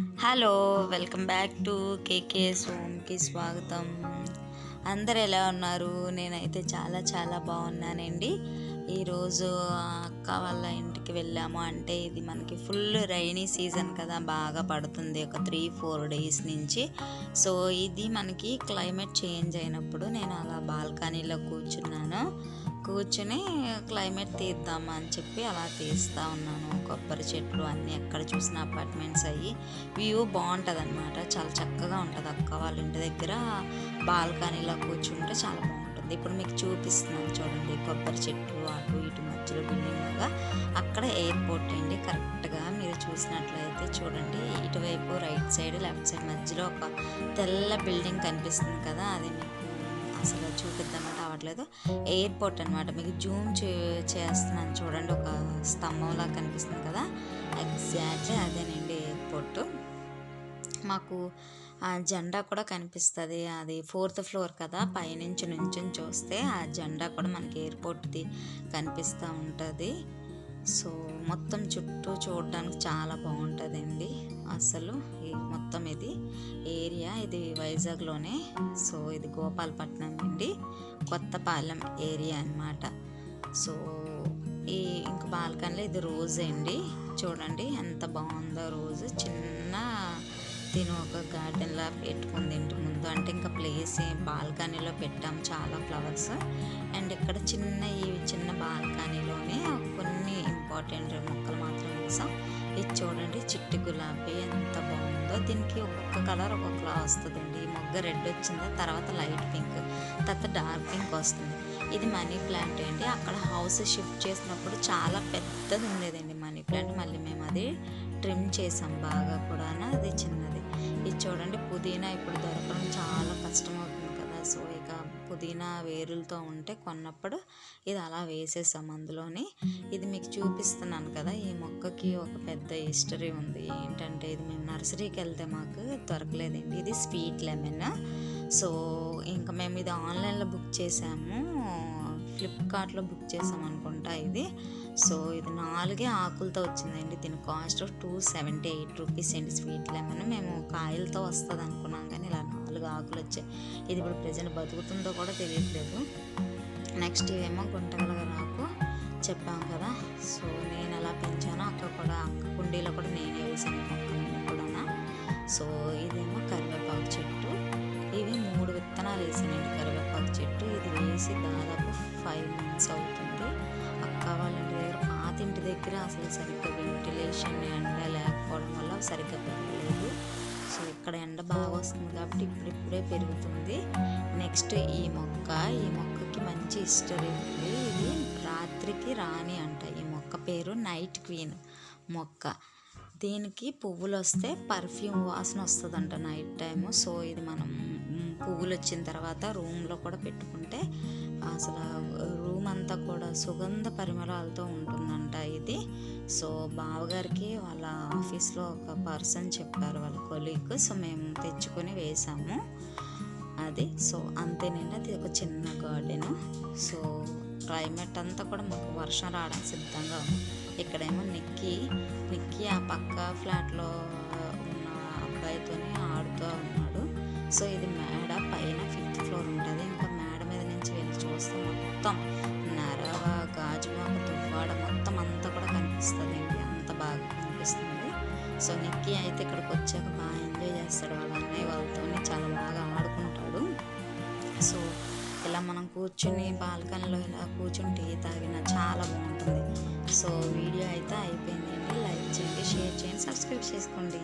Hello welcome back to KK సోమ్కి స్వాగతం. అందరు ఎలా ఉన్నారు? నేనైతే చాలా చాలా బాగున్నానండి. ఈరోజు అక్క వాళ్ళ ఇంటికి వెళ్ళాము అంటే ఇది మనకి ఫుల్ రైనీ సీజన్ కదా బాగా పడుతుంది ఒక త్రీ ఫోర్ డేస్ నుంచి. సో ఇది మనకి క్లైమేట్ చేంజ్ అయినప్పుడు నేను అలా బాల్కనీలో కూర్చున్నాను. కూర్చుని క్లైమేట్ తీద్దామా అని చెప్పి అలా తీస్తూ ఉన్నాను. కొబ్బరి చెట్లు అన్నీ ఎక్కడ చూసిన అపార్ట్మెంట్స్ అయ్యి వ్యూ బాగుంటుంది అనమాట చాలా చక్కగా ఉంటుంది అక్క వాళ్ళ ఇంటి దగ్గర. బాల్కనీలో కూర్చుంటే చాలా బాగుంటుంది. ఇప్పుడు మీకు చూపిస్తున్నాను చూడండి కొబ్బరి చెట్లు అటు ఇటు మధ్యలో బిల్డింగ్ అక్కడ ఎయిర్పోర్ట్ అండి. కరెక్ట్గా మీరు చూసినట్లయితే చూడండి. ఇటువైపు రైట్ సైడ్ లెఫ్ట్ సైడ్ మధ్యలో ఒక తెల్ల బిల్డింగ్ కనిపిస్తుంది కదా అది మీకు అసలు చూపిద్దామంటే అవ్వట్లేదు. ఎయిర్పోర్ట్ అనమాట మీకు జూమ్ చే చేస్తున్నాను చూడండి. ఒక స్తంభంలా కనిపిస్తుంది కదా? ఎగ్జాక్ట్లీ అదేనండి ఎయిర్పోర్ట్ మాకు ఆ జెండా కూడా కనిపిస్తుంది. అది ఫోర్త్ ఫ్లోర్ కదా? పైనుంచి నుంచి చూస్తే ఆ జెండా కూడా మనకి ఎయిర్పోర్ట్ది కనిపిస్తూ ఉంటుంది. సో మొత్తం చుట్టూ చూడడానికి చాలా బాగుంటుందండి. అసలు ఈ మొత్తం ఇది ఏరియా ఇది వైజాగ్లోనే. సో ఇది గోపాలపట్నం అండి. కొత్తపాలెం ఏరియా అన్నమాట. సో ఈ ఇంక బాల్కనీలో ఇది రోజు అండి. చూడండి ఎంత బాగుందో రోజు. చిన్న దీని ఒక గార్డెన్లా పెట్టుకుంది ఇంటి ముందు అంటే ఇంకా ప్లేస్ బాల్కనీలో పెట్టాం చాలా ఫ్లవర్స్ అండ్ ఇక్కడ చిన్న ఈ చిన్న బాల్కనీలోనే కొన్ని ఇంపార్టెంట్ మొక్కలు మాత్రం వేసాం. ఇది చూడండి చిట్టి గులాబీ ఎంత బాగుందో. దీనికి ఒక్కొక్క కలర్ ఒక్కొక్కలా వస్తుందండి. ఈ మొగ్గ రెడ్ వచ్చింది తర్వాత లైట్ పింక్ తర్వాత డార్క్ పింక్ వస్తుంది. ఇది మనీ ప్లాంట్ అండి. అక్కడ హౌస్ షిఫ్ట్ చేసినప్పుడు చాలా పెద్దది ఉండేదండి మనీ ప్లాంట్ మళ్ళీ మేము అది ట్రిమ్ చేసాం బాగా కూడా అది చిన్నది. ఇది చూడండి పుదీనా ఇప్పుడు దొరకడం చాలా కష్టమవుతుంది కదా. సో ఇక పుదీనా వేరులతో ఉంటే కొన్నప్పుడు ఇది అలా వేసేసాం అందులోని. ఇది మీకు చూపిస్తున్నాను కదా ఈ మొక్కకి ఒక పెద్ద హిస్టరీ ఉంది. ఏంటంటే ఇది మేము నర్సరీకి వెళ్తే మాకు దొరకలేదండి. ఇది స్వీట్ లెమన్. సో ఇంకా మేము ఇది ఆన్లైన్లో బుక్ చేసాము. ఫ్లిప్కార్ట్లో బుక్ చేసాం అనుకుంటా ఇది. సో ఇది నాలుగే ఆకులతో వచ్చిందండి. దీని cost two seventy eight rupees అండి. స్వీట్ లెమన్ మేము కాయలతో వస్తుంది అనుకున్నాం కానీ ఇలా నాలుగు ఆకులు వచ్చాయి. ఇది ఇప్పుడు ప్రజెంట్ బతుకుతుందో కూడా తెలియట్లేదు. నెక్స్ట్ ఇవేమో గుంటగలగ రాకు చెప్పాం కదా. సో నేను ఎలా పెంచానో అక్క కూడా అక్క కుండీలో కూడా నేనే వేసాను మొక్కలన్నీ కూడా సో ఇదేమో కరివేపాకు చెట్టు. ఇవి మూడు విత్తనాలు వేసానండి కరివేపాకు చెట్టు. ఇది వేసి దాదాపు ఫైవ్ మంత్స్ అవుతుంది. అక్క వాళ్ళ ఇంటి దగ్గర పాత ఇంటి దగ్గర అసలు సరిగ్గా వెంటిలేషన్ ఎండ లేకపోవడం వల్ల సరిగ్గా పెరగలేదు. సో ఇక్కడ ఎండ బాగా వస్తుంది కాబట్టి ఇప్పుడిప్పుడే పెరుగుతుంది. నెక్స్ట్ ఈ మొక్క ఈ మొక్కకి మంచి హిస్టరీ ఉంది. ఇది రాత్రికి రాణి అంట. ఈ మొక్క పేరు నైట్ క్వీన్ మొక్క. దీనికి పువ్వులు వస్తే పర్ఫ్యూమ్ వాసన వస్తుందంట నైట్ టైము. సో ఇది మనం పువ్వులు వచ్చిన తర్వాత రూమ్లో కూడా పెట్టుకుంటే అసలు రూమ్ అంతా కూడా సుగంధ పరిమళాలతో ఉంటుందంట ఇది. సో బావగారికి వాళ్ళ ఆఫీస్లో ఒక పర్సన్ చెప్పారు వాళ్ళ కొలీగ్. సో మేము తెచ్చుకొని వేసాము. అది. సో అంతేనండి. అది ఒక చిన్న గార్డెన్. సో క్లైమేట్ అంతా కూడా మాకు వర్షం రావడానికి సిద్ధంగా ఉంది. ఇక్కడేమో నిక్కి నిక్కి ఆ పక్క ఫ్లాట్లో ఉన్న అబ్బాయితోనే ఆడుతూ ఉన్నాడు. సో ఇది మేడ పైన ఫిఫ్త్ ఫ్లోర్ ఉంటుంది. మొత్తం నరవ గాజుమాక తువ్వాడ మొత్తం అంతా కూడా కనిపిస్తుంది అండి అంత బాగా కనిపిస్తుంది. సో నిక్కీ అయితే ఇక్కడికి వచ్చాక బాగా ఎంజాయ్ చేస్తాడు. వాళ్ళ అన్నయ్య వాళ్ళతోనే చాలా బాగా ఆడుకుంటాడు. సో ఇలా మనం కూర్చుని బాల్కనీలో ఇలా కూర్చుని టీ తాగిన చాలా బాగుంటుంది. సో వీడియో అయితే అయిపోయిందండి. లైక్ చేయండి షేర్ చేయండి సబ్స్క్రైబ్ చేసుకోండి.